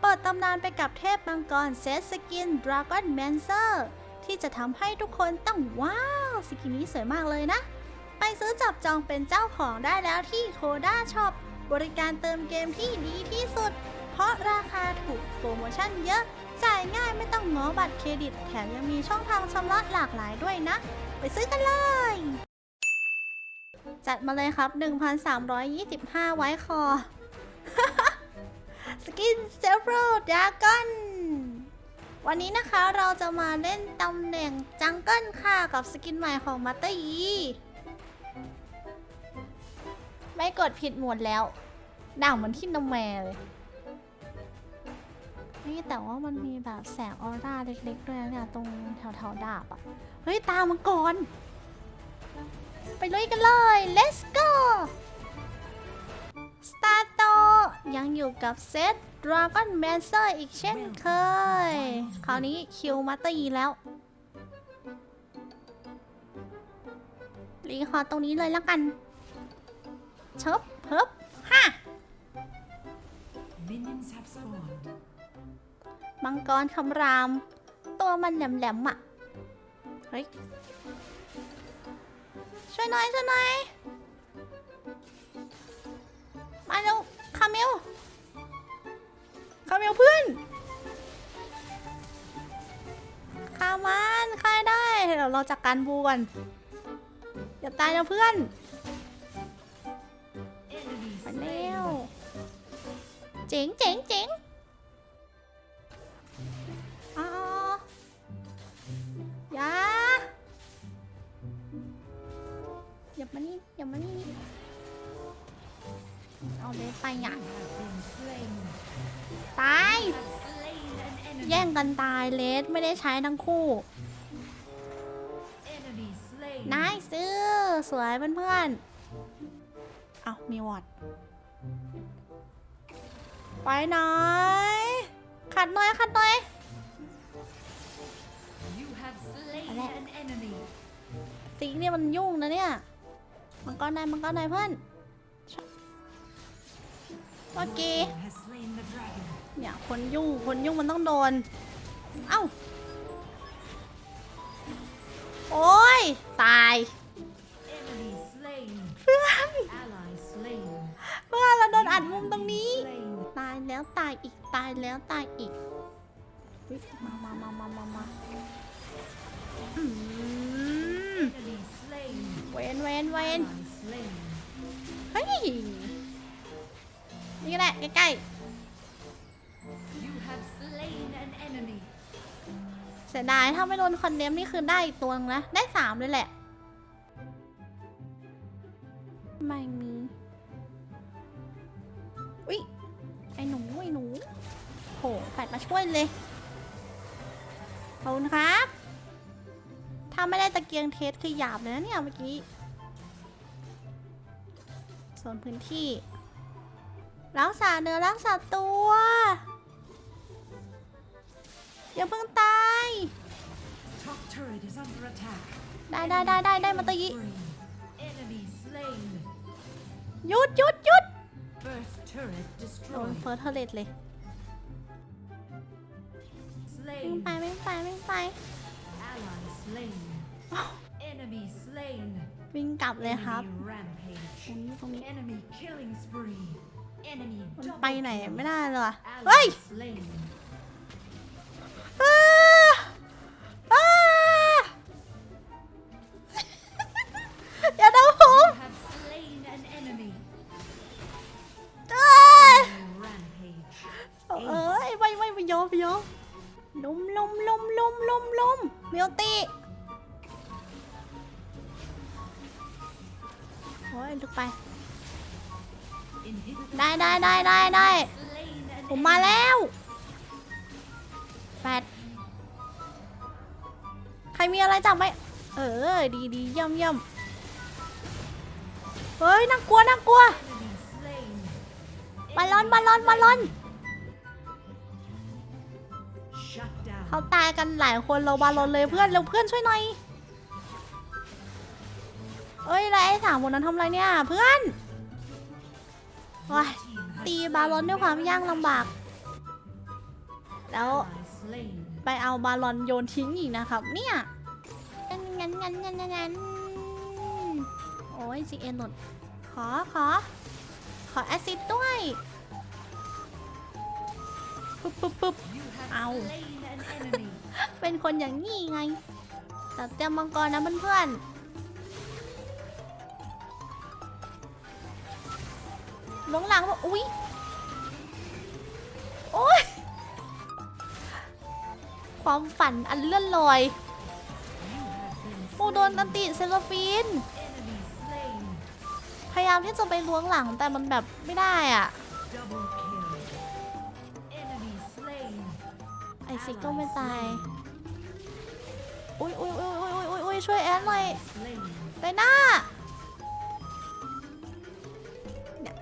เปิดตำนานไปกับเทพมังกรเซตสกินดราก้อนแมนเซอร์ที่จะทำให้ทุกคนต้องว้าว สกินนี้สวยมากเลยนะ ไปซื้อจับจองเป็นเจ้าของได้แล้วที่โคด้าช็อปบริการเติมเกมที่ดีที่สุด เพราะราคาถูกโปรโมชั่นเยอะ จ่ายง่ายไม่ต้องง้อบัตรเครดิต แถมยังมีช่องทางชำระหลากหลายด้วยนะ ไปซื้อกันเลย จัดมาเลยครับ 1,325 ไว้คอ สกินเซฟโรดากอนวันนี้นะคะเราจะมาเล่นตำแหน่งจังเกิลค่ะกับสกินใหม่ของมัตเตอร์ยีไม่กดผิดหมวดแล้วด่างเหมือนที่นแมเลย นี่แต่ว่ามันมีแบบแสงออร่าเล็กๆด้วยนะเนี่ยตรงแถวๆดาบอะเฮ้ย ตามมันก่อนไปลุยกันเลย let's go สตาร์ ยังอยู่กับเซต Dragon Mancer อีกเช่นเคย คราวนี้คิวมาตอร์ยีแล้วรีคอร์ดตรงนี้เลยแล้วกันเชิบเพิบฮ่า Minions have spawned. มังกรคำราม ตัวมันแหลมๆอะ เฮ้ย ช่วยหน่อยช่วยหน่อย มาเร็วคาเมลคา เมลเพื่อนคามันคายได้เดี๋ยวเราจัดกการบูก่อนอย่าตายนะเพื่อนแมาเร็วเจ๋งเจ๋งเจ๋งอ๋ออย่าอย่ามานี่อย่ามานี่ เอาเลยไปอะ Have been slain. ตาย Have slain an enemy. แย่งกันตายเลสไม่ได้ใช้ทั้งคู่ Enemy slain. นายซื้อ สวยเพื่อนๆ เอามีวอดไปหน่อย ขัดหน่อย ขัดหน่อย You have slain Alright. an enemy. สิงเนี่ยมันยุ่งนะเนี่ย มังกรนายมังกรนายเพื่อนโอ เค One has slain the dragon. เนี่ยคนยุ่งคนยุ่งมันต้องโดน เอ้า โอ้ย ตาย Enemy slain. เพื่อน Ally slain. เพื่อนเราโดนอัดมุมตรงนี้ Slain. ตายแล้วตายอีกตายแล้วตายอีกอุ๊ยมามามามามามาอืม Enemy slain. เวนเวนเวน นี่ก็ได้ใกล้ You have slain an enemy. ๆเสียดายถ้าไม่โดนคอนเดมนี่คือได้อีกตัวนึงนะได้สามเลยแหละไม่มีอุ๊ยไอ้หนูไอ้หนูโหแฟดมาช่วยเลยขอบคุณครับ ถ้าไม่ได้ตะเกียงเทสคือหยาบเลยนะเนี่ยเมื่อกี้โซนพื้นที่ รักษาเนื้อรักษาตัวอย่าเพิ่งตาย Top turret is under attack. ได้ได้ได้ได้ได้มาตะกี้ Spree. Enemy slain. หยุดหยุดหยุด First turret โดน destroyed. เฟิร์สเทเลตเลยไม่ Slain. ไปไม่ไปไม่ไป Ally slain. Enemy slain. วิ่งกลับเลยครับ Enemy ตรง rampage. นี้ตรงนี้ Enemy killing spree. Enemy มัน double ไปไหน kill. ไม่ได้เลยว่ะเฮ้ย Ally slain. อ้าอ้าอย่าเดาผม You have slain an enemy. เอ้ย Rampage. เอ้ยไม่ไม่ไม่ยอมไม่ยอมลุมลุมลุมลุมลุมลุมเมียวตีโอ้ยลึกไป Inhibitor ได้ได้ได้ได้ได้ผมมาแล้วแฟดใครมีอะไรจับไหมเออ ดีดีเยี่ยมเยี่ยมเฮ้ยน่ากลัวน่ากลัวบอลลอนบอลลอนบอลลอนเขาตายกันหลายคนเราบอลลอนเลยเพื่อนเร็วเพื่อนช่วยหน่อยเอ้ยแล้วไอ้สามคนนั้นทำอะไรเนี่ยเพื่อน Your team has ตีบาลอนด้วยความยากลำบาก แล้วไปเอาบาลอนโยนทิ้งอีกนะครับ เนี่ยงั้นงั้นงั้นงั้นงั้นงั้นโอ้ยจีเอ็นหลุดขอขอ ขอแอซิดด้วยปึ๊บปึ๊บปึ๊บ You have Ow. slain an enemy. เป็นคนอย่างนี้ไงแต่เตรียมมังกรนะเพื่อนๆ ลงหลังว่าอุ๊ยโอ๊ยความฝันอันเลื่อนลอยโอ้โดนอันติเซลฟีน พยายามที่จะไปล้วงหลังแต่มันแบบไม่ได้อะ ไอซิกก็ไม่ตาย อุ้ยอุ้ยอุ้ยอุ้ยอุ้ยอุ้ยช่วยแอนหน่อยไดหน้า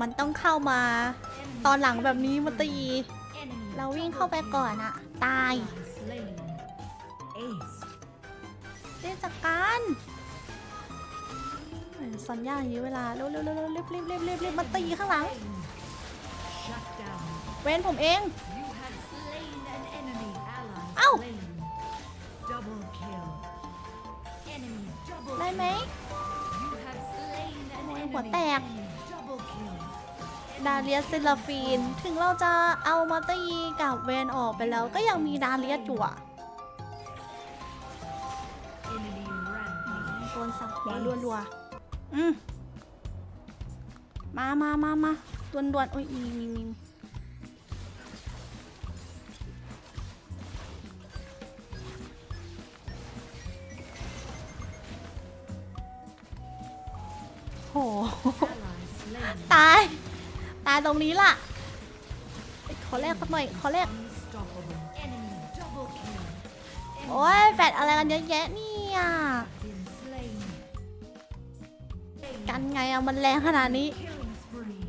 มันต้องเข้ามา ตอนหลังแบบนี้มาตี เราวิ่งเข้าไปก่อนอะตายเรียจัดการสัญญาอย่างนี้เวลาเร็วเร็วเร็วเร็บรีบรีบรีบรีบมาตีข้างหลัง เว้นผมเอง เอ้าได้ไหมหัวแตก ดาเลียสซิลฟีน ถึงเราจะเอามาตีกับเวนออกไปแล้วก็ยังมีดาเลียสอยู่อะโดนสับหัวรัวๆอืมมามามามาดวนดวนๆโอ้ยมีมีมี ตาตรงนี้ล่ะเอ้ยขอแรกสักหน่อย ขอแรกโอ้ยแฟดอะไรกันเยอะแยะเนี่ยกันไงอะมันแรงขนาดนี้ Killing spree.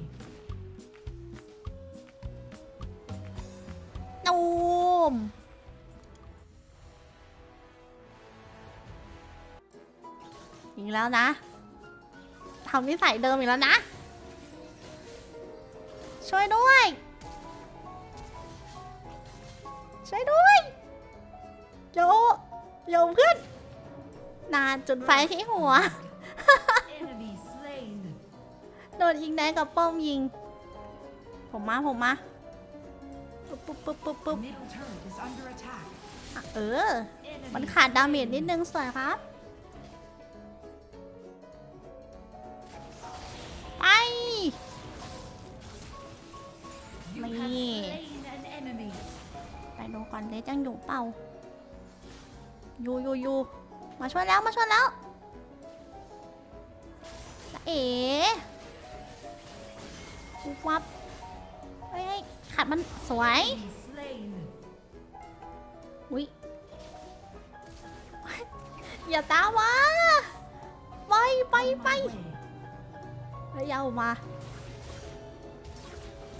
ตูมอีกแล้วนะทำนิสัยเดิมอีกแล้วนะ ช่วยด้วย ช่วยด้วยโยโยเพื่อนนานจุดไฟที่หัว Enemy slain. โดนยิงได้กับป้อมยิง ผมมาผมมาปุ๊บปุ๊บปุ๊บปุ๊บปุ๊บ Middle turret is under attack. อะเออ Enemy มันขาดดาเมจนิดนึงสวยครับ You have Me. slain an enemy. ไปดูก่อนเลจังอยู่เปล่ายูยูยูมาช่วยแล้วมาช่วยแล้วจะเอ๋วุบวับเฮ้ยขัดมันสวยอุ้ยอย่าตามมาไปไปไป my way. แล้วยาวมา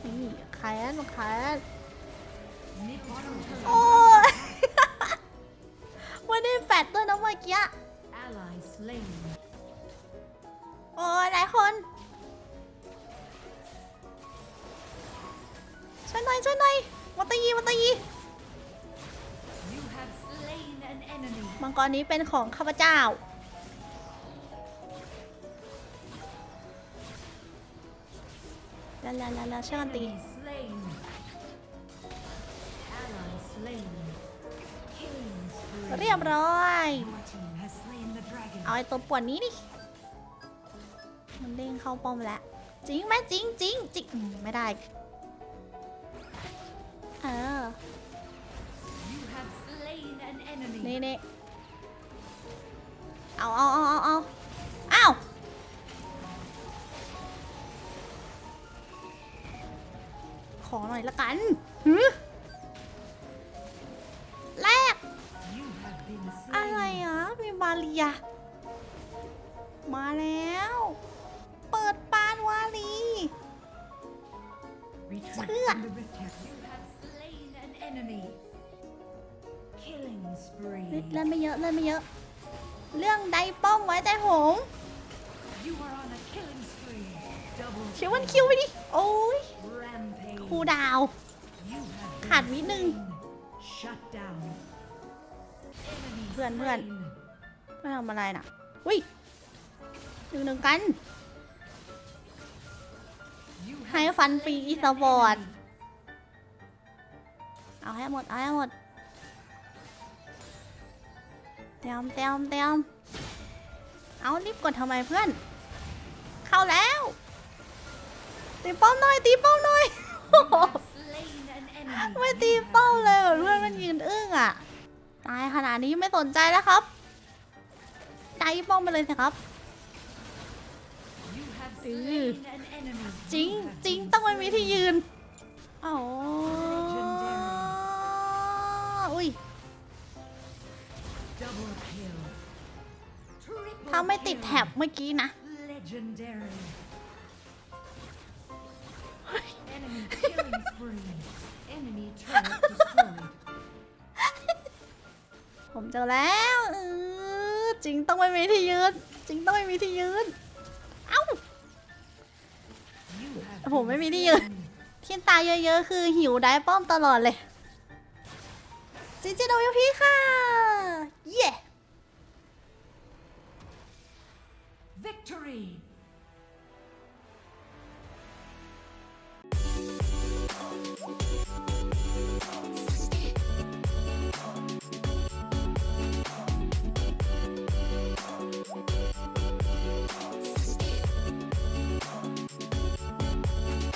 นี่แขนแขน Mid bottom turret. โอ้ยไม่ได้แฟดด้วยนะเมื่อกี้ Ally slain. โอ้ยหลายคน ช่วยหน่อยช่วยหน่อยมาตีมาตี You have slain an enemy. มังกรนี้เป็นของข้าพเจ้า แล้วแล้วแล้วแล้วช่วยกันตีเรียบร้อย เอาไอ้ตัวป่วนนี้ดิ มันเด้งเข้าป้อมแล้ว จริงไหมจริงจริงจริงไม่ได้ เออ นี่นี่เอาเอาเอาเอาเอา อหน่อยละกันหือแรก You have been อะไร slain. อะ มีบาเลีย มาแล้ว เปิดปานวาลี Retreat Ugh. from the rift Hex. You have slain an enemy. Killing เล่น spree. เล่นไม่เยอะ เล่นไม่เยอะ เรื่องใดป้อมไว้ใจหง You are on a killing spree. Double คิววันคิวไปดิ โอ้ย Rampage. ครูดาว You have been ขาดวินึง slain. Shut down. Enemy เพื่อนเพื่อน slain. ไม่ทำอะไรน่ะอุ้ยหนึ่งหนึ่งกัน You ให้ have ฟันฟรี slain อี an สปอร์ต enemy. เอาให้หมด เอาให้หมดเตรียมเตรียมเตรียมเอารีบกดทำไมเพื่อน เข้าแล้ว ตีป้อมหน่อย ตีป้อมหน่อย ไม่ตีเป้าเลยเหรอเพื่อนมันยืนอึ้งอะ ตายขนาดนี้ไม่สนใจแล้วครับใจป้อมไปเลยสิครับจริงจริงต้องไม่มีที่ยืนโอ้อุ้ยถ้าไม่ติดแท็บเมื่อกี้นะ ผมเจอแล้วเออจริงต้องไม่มีที่ยืนจริงต้องไม่มีที่ยืนเอ้าผมไม่มีที่ยืนที่ตายเยอะๆ คือหิวได้ป้อมตลอดเลยจีจีโดยพี่ค่ะ เย้ Victory.